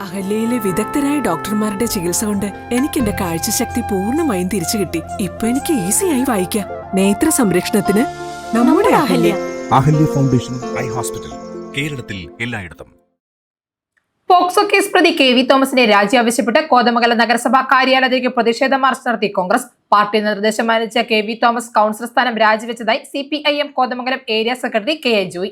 അഹല്യയിലെ വിദഗ്ധരായ ഡോക്ടർമാരുടെ ചികിത്സ കൊണ്ട് എനിക്ക് എന്റെ കാഴ്ചശക്തി പൂർണമായും തിരിച്ചു കിട്ടി. ഇപ്പൊ എനിക്ക് ഈസിയായി വായിക്കാം. നേത്ര സംരക്ഷണത്തിന് നമ്മുടെ Ahalya. Ahalya. Foundation eye hospital കേരളത്തിൽ എല്ലായിടത്തും. പോക്സോ കേസ് പ്രതി കെ വി തോമസിനെ രാജി ആവശ്യപ്പെട്ട് കോതമംഗലം നഗരസഭാ കാര്യാലയത്തിലേക്ക് പ്രതിഷേധ മാർച്ച് നടത്തി കോൺഗ്രസ്. പാർട്ടി നിർദ്ദേശം മാനിച്ച കെ വി തോമസ് കൗൺസിലർ സ്ഥാനം രാജിവെച്ചതായി C P I M Kothamangalam area secretary K A Joy.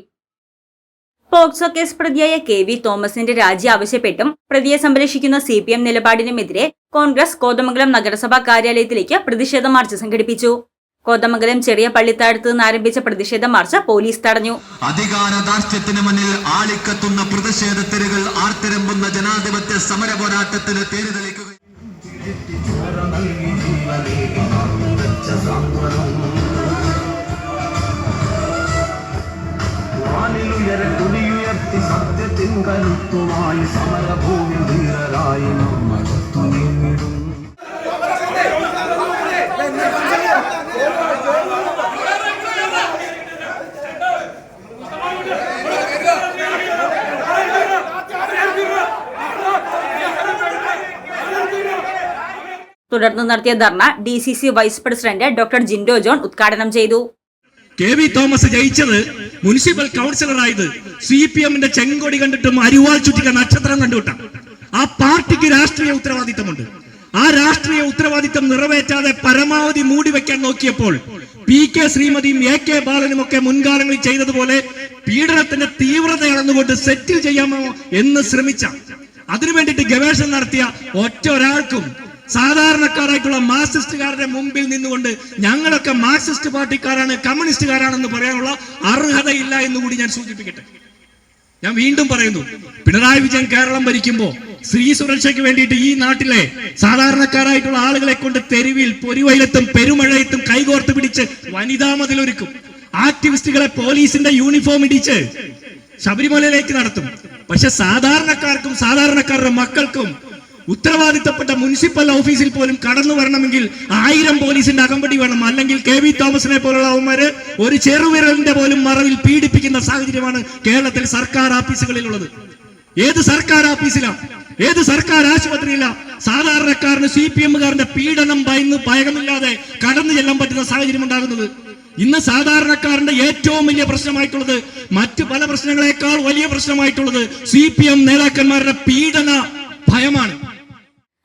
POCSO case പ്രതിയായ കെ വി തോമസിന്റെ രാജി ആവശ്യപ്പെട്ടും പ്രതിയെ സംരക്ഷിക്കുന്ന സി പി എം നിലപാടിനുമെതിരെ കോൺഗ്രസ് കോതമംഗലം നഗരസഭാ കാര്യാലയത്തിലേക്ക് പ്രതിഷേധ മാർച്ച് സംഘടിപ്പിച്ചു. കോതമംഗലം ചെറിയ പള്ളിത്താഴത്ത് നിന്ന് ആരംഭിച്ച പ്രതിഷേധ മാർച്ച് പോലീസ് തടഞ്ഞു. അധികാര ധാർഷ്ട്യത്തിന് മുന്നിൽ ആളിക്കത്തുന്ന പ്രതിഷേധ തെരുകൾ ആർത്തിരമ്പുന്ന ജനാധിപത്യ സമര പോരാട്ടത്തിന് തേരുതെളിക്കുക. കരുത്തുമായി സമരഭൂമി ധീരരായി നമ്മൾ നീങ്ങിടും തുടർന്ന് നടത്തിയ ധർണ D C C vice president doctor Jindo John ഉദ്ഘാടനം ചെയ്തു. കെ വി തോമസ് ജയിച്ചത് മുനിസിപ്പൽ കൗൺസിലറായത് സി പി എമ്മിന്റെ ചെങ്കൊടി കണ്ടിട്ടും അരിവാൾ ചുറ്റിക്ക നക്ഷത്രം കണ്ടുവിട്ടാം ആ പാർട്ടിക്ക് രാഷ്ട്രീയ ഉത്തരവാദിത്തമുണ്ട്. ആ രാഷ്ട്രീയ ഉത്തരവാദിത്തം നിറവേറ്റാതെ പരമാവധി മൂടി വെക്കാൻ നോക്കിയപ്പോൾ പി കെ ശ്രീമതിയും എ കെ ബാലനും ഒക്കെ മുൻകാലങ്ങളിൽ ചെയ്തതുപോലെ പീഡനത്തിന്റെ തീവ്രത അളന്നുകൊണ്ട് സെറ്റിൽ ചെയ്യാമോ എന്ന് ശ്രമിച്ച. അതിനു വേണ്ടിയിട്ട് ഗവേഷണം നടത്തിയ ഒറ്റ ഒരാൾക്കും സാധാരണക്കാരായിട്ടുള്ള മാർക്സിസ്റ്റുകാരുടെ മുമ്പിൽ നിന്നുകൊണ്ട് ഞങ്ങളൊക്കെ മാർക്സിസ്റ്റ് പാർട്ടിക്കാരാണ് കമ്മ്യൂണിസ്റ്റുകാരാണെന്ന് പറയാനുള്ള അർഹതയില്ല എന്ന് കൂടി ഞാൻ സൂചിപ്പിക്കട്ടെ. ഞാൻ വീണ്ടും പറയുന്നു പിണറായി വിജയൻ കേരളം ഭരിക്കുമ്പോ സ്ത്രീ സുരക്ഷയ്ക്ക് വേണ്ടിയിട്ട് ഈ നാട്ടിലെ സാധാരണക്കാരായിട്ടുള്ള ആളുകളെ കൊണ്ട് തെരുവിൽ പൊരുവയിലത്തും പെരുമഴയത്തും കൈകോർത്ത് പിടിച്ച് വനിതാ മതിലൊരുക്കും. ആക്ടിവിസ്റ്റുകളെ പോലീസിന്റെ യൂണിഫോം ഇടിച്ച് ശബരിമലയിലേക്ക് നടത്തും. പക്ഷെ സാധാരണക്കാർക്കും സാധാരണക്കാരുടെ മക്കൾക്കും ഉത്തരവാദിത്തപ്പെട്ട മുനിസിപ്പൽ ഓഫീസിൽ പോലും കടന്നു വരണമെങ്കിൽ ആയിരം പോലീസിന്റെ അകമ്പടി വേണം. അല്ലെങ്കിൽ കെ വി തോമസിനെ പോലുള്ള അവന്മാര് ഒരു ചെറുവിരലിന്റെ പോലും മറവിൽ പീഡിപ്പിക്കുന്ന സാഹചര്യമാണ് കേരളത്തിൽ സർക്കാർ ഓഫീസുകളിലുള്ളത് ഏത് സർക്കാർ ഓഫീസിലാണ് ഏത് സർക്കാർ ആശുപത്രിയില? സാധാരണക്കാരന് സി പി എമ്മുകാരന്റെ പീഡനം ഭയന്ന് ഭയമില്ലാതെ കടന്നു ചെല്ലാൻ പറ്റുന്ന സാഹചര്യം ഉണ്ടാകുന്നത്. ഇന്ന് സാധാരണക്കാരന്റെ ഏറ്റവും വലിയ പ്രശ്നമായിട്ടുള്ളത് മറ്റ് പല പ്രശ്നങ്ങളെക്കാൾ വലിയ പ്രശ്നമായിട്ടുള്ളത് സി പി എം നേതാക്കന്മാരുടെ പീഡന ഭയമാണ്.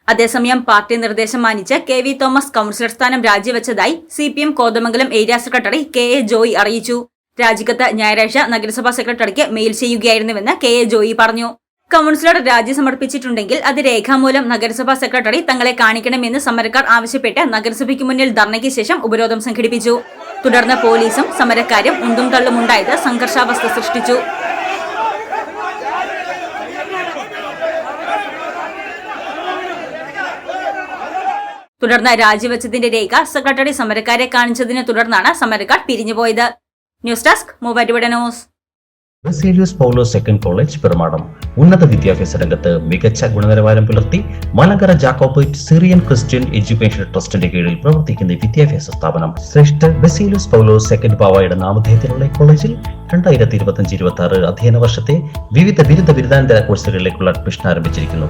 അതേസമയം പാർട്ടി നിർദ്ദേശം മാനിച്ച് കെ വി തോമസ് കൌൺസിലർ സ്ഥാനം രാജിവെച്ചതായി C P M Kothamangalam area secretary K A Joy അറിയിച്ചു. രാജിക്കത്ത് ഞായറാഴ്ച നഗരസഭാ സെക്രട്ടറിക്ക് മെയിൽ ചെയ്യുകയായിരുന്നുവെന്ന് കെ എ ജോയി പറഞ്ഞു. കൌൺസിലർ രാജി സമർപ്പിച്ചിട്ടുണ്ടെങ്കിൽ അത് രേഖാമൂലം നഗരസഭാ സെക്രട്ടറി തങ്ങളെ കാണിക്കണമെന്ന് സമരക്കാർ ആവശ്യപ്പെട്ട് നഗരസഭയ്ക്ക് മുന്നിൽ ധർണയ്ക്ക് ശേഷം ഉപരോധം സംഘടിപ്പിച്ചു. തുടർന്ന് പോലീസും സമരക്കാരും ഉന്തും തള്ളുമുണ്ടായത് സംഘർഷാവസ്ഥ സൃഷ്ടിച്ചു. തുടർന്ന് രാജിവെച്ചതിന്റെ രേഖ സെക്രട്ടറി സമരക്കാരെ കാണിച്ചതിനെ തുടർന്നാണ് സമരക്കാർ പിരിഞ്ഞുപോയത്. News desk Muvattupuzha news. Baselios Paulose second college Perumadam. ഉന്നത വിദ്യാഭ്യാസ രംഗത്ത് മികച്ച ഗുണനിലവാരം പുലർത്തി Malankara Jacobite Syrian Christian education ട്രസ്റ്റിന്റെ കീഴിൽ പ്രവർത്തിക്കുന്ന വിദ്യാഭ്യാസ സ്ഥാപനം ശ്രേഷ്ഠ ബസേലിയസ് പൗലോസ് സെക്കൻഡ് പാവായുടെ നാമധേയത്തിലുള്ള കോളേജിൽ രണ്ടായിരത്തി ഇരുപത്തിയഞ്ച് ഇരുപത്തി ആറ് അധ്യയന വർഷത്തെ വിവിധ ബിരുദ ബിരുദാനന്തര കോഴ്സുകളിലേക്കുള്ള അഡ്മിഷൻ ആരംഭിച്ചിരിക്കുന്നു.